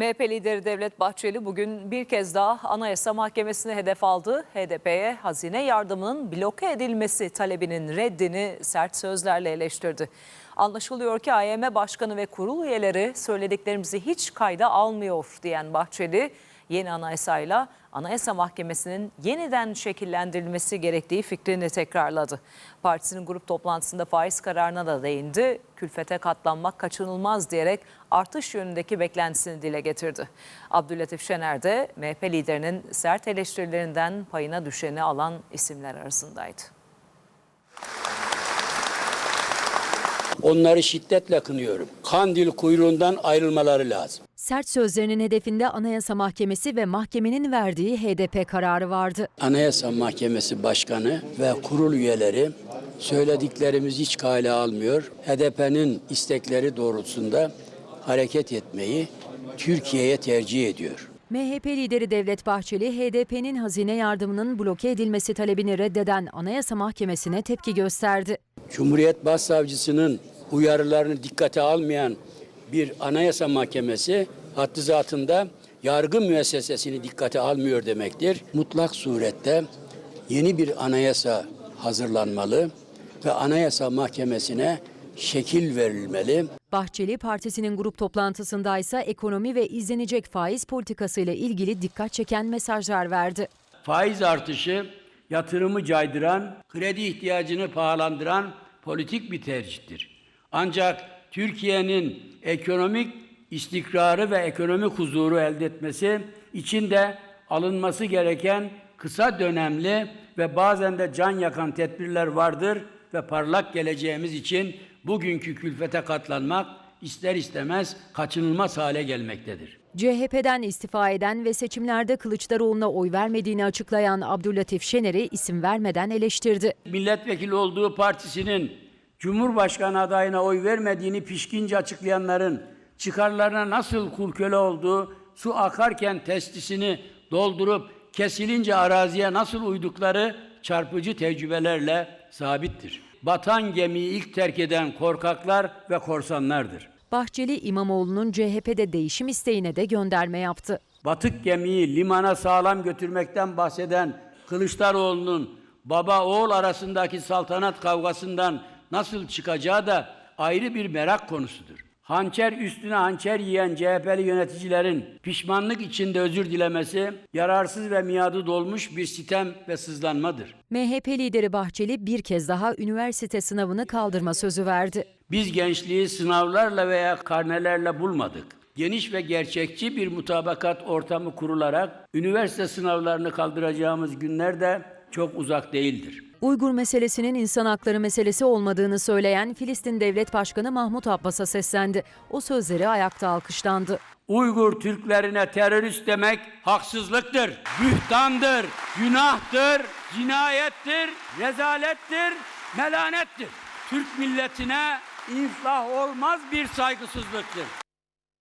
MHP lideri Devlet Bahçeli bugün bir kez daha Anayasa Mahkemesi'ne hedef aldı. HDP'ye hazine yardımının bloke edilmesi talebinin reddini sert sözlerle eleştirdi. Anlaşılıyor ki AYM Başkanı ve kurul üyeleri söylediklerimizi hiç kayda almıyor diyen Bahçeli, yeni anayasayla Anayasa Mahkemesi'nin yeniden şekillendirilmesi gerektiği fikrini tekrarladı. Partisinin grup toplantısında faiz kararına da değindi. Külfete katlanmak kaçınılmaz diyerek artış yönündeki beklentisini dile getirdi. Abdülatif Şener de MHP liderinin sert eleştirilerinden payına düşeni alan isimler arasındaydı. Onları şiddetle kınıyorum. Kandil kuyruğundan ayrılmaları lazım. Sert sözlerinin hedefinde Anayasa Mahkemesi ve mahkemenin verdiği HDP kararı vardı. Anayasa Mahkemesi Başkanı ve kurul üyeleri söylediklerimizi hiç kale almıyor. HDP'nin istekleri doğrultusunda hareket etmeyi Türkiye'ye tercih ediyor. MHP lideri Devlet Bahçeli, HDP'nin hazine yardımının bloke edilmesi talebini reddeden Anayasa Mahkemesi'ne tepki gösterdi. Cumhuriyet Başsavcısının uyarılarını dikkate almayan bir anayasa mahkemesi haddi zatında yargı müessesesini dikkate almıyor demektir. Mutlak surette yeni bir anayasa hazırlanmalı ve anayasa mahkemesine şekil verilmeli. Bahçeli, partisinin grup toplantısında ise ekonomi ve izlenecek faiz politikasıyla ilgili dikkat çeken mesajlar verdi. Faiz artışı yatırımı caydıran, kredi ihtiyacını pahalandıran politik bir tercihtir. Ancak Türkiye'nin ekonomik istikrarı ve ekonomik huzuru elde etmesi için de alınması gereken kısa dönemli ve bazen de can yakan tedbirler vardır ve parlak geleceğimiz için bugünkü külfete katlanmak ister istemez kaçınılmaz hale gelmektedir. CHP'den istifa eden ve seçimlerde Kılıçdaroğlu'na oy vermediğini açıklayan Abdülatif Şener'i isim vermeden eleştirdi. milletvekili olduğu partisinin Cumhurbaşkanı adayına oy vermediğini pişkince açıklayanların çıkarlarına nasıl kul köle olduğu, su akarken testisini doldurup kesilince araziye nasıl uydukları çarpıcı tecrübelerle sabittir. Batan gemiyi ilk terk eden korkaklar ve korsanlardır. Bahçeli, İmamoğlu'nun CHP'de değişim isteğine de gönderme yaptı. Batık gemiyi limana sağlam götürmekten bahseden Kılıçdaroğlu'nun baba oğul arasındaki saltanat kavgasından nasıl çıkacağı da ayrı bir merak konusudur. Hançer üstüne hançer yiyen CHP'li yöneticilerin pişmanlık içinde özür dilemesi yararsız ve miadı dolmuş bir sitem ve sızlanmadır. MHP lideri Bahçeli bir kez daha üniversite sınavını kaldırma sözü verdi. Biz gençliği sınavlarla veya karnelerle bulmadık. Geniş ve gerçekçi bir mutabakat ortamı kurularak üniversite sınavlarını kaldıracağımız günler de çok uzak değildir. Uygur meselesinin insan hakları meselesi olmadığını söyleyen Filistin Devlet Başkanı Mahmut Abbas'a seslendi. O sözleri ayakta alkışlandı. Uygur Türklerine terörist demek haksızlıktır, bühtandır, günahtır, cinayettir, rezalettir, melanettir. Türk milletine inflah olmaz bir saygısızlıktır.